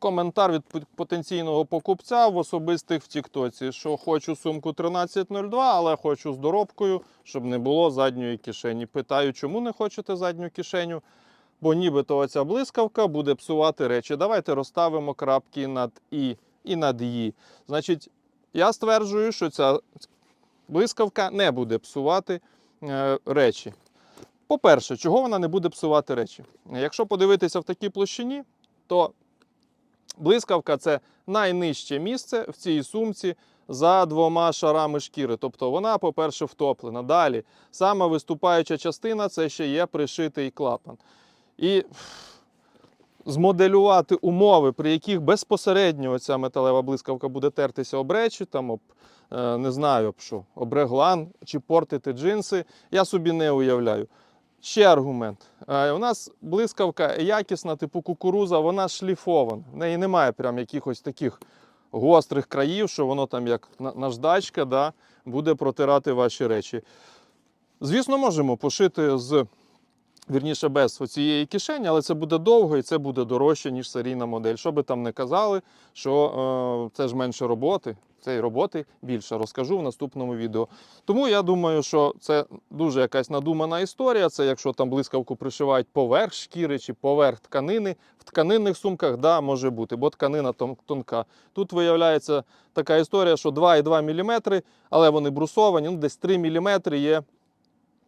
коментар від потенційного покупця в особистих в Тіктоці, що хочу сумку 1302, але хочу з доробкою, щоб не було задньої кишені. Питаю, чому не хочете задню кишеню? Бо нібито оця блискавка буде псувати речі. Давайте розставимо крапки над І і над «і». Значить, я стверджую, що ця блискавка не буде псувати е, речі. По-перше, чого вона не буде псувати речі? Якщо подивитися в такій площині, то блискавка це найнижче місце в цій сумці за двома шарами шкіри. Тобто вона, по-перше, втоплена. Далі, сама виступаюча частина це ще є пришитий клапан. І змоделювати умови, при яких безпосередньо ця металева блискавка буде тертися об речі, там об е, не знаю об що, об реглан чи портити джинси, я собі не уявляю. Ще аргумент. Е, У нас блискавка якісна, типу кукуруза, вона шліфована. В неї немає прям якихось таких гострих країв, що воно там як наждачка да, буде протирати ваші речі. Звісно, можемо пошити з вірніше без цієї кишені, але це буде довго і це буде дорожче, ніж серійна модель. Що би там не казали, що е, це ж менше роботи, цієї роботи більше розкажу в наступному відео. Тому я думаю, що це дуже якась надумана історія. Це якщо там блискавку пришивають поверх шкіри чи поверх тканини. В тканинних сумках да, може бути, бо тканина тонка. Тут виявляється така історія, що 2,2 мм, але вони брусовані, ну, десь 3 мм є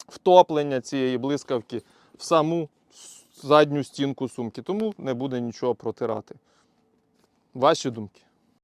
втоплення цієї блискавки в саму задню стінку сумки, тому не буде нічого протирати. Ваші думки.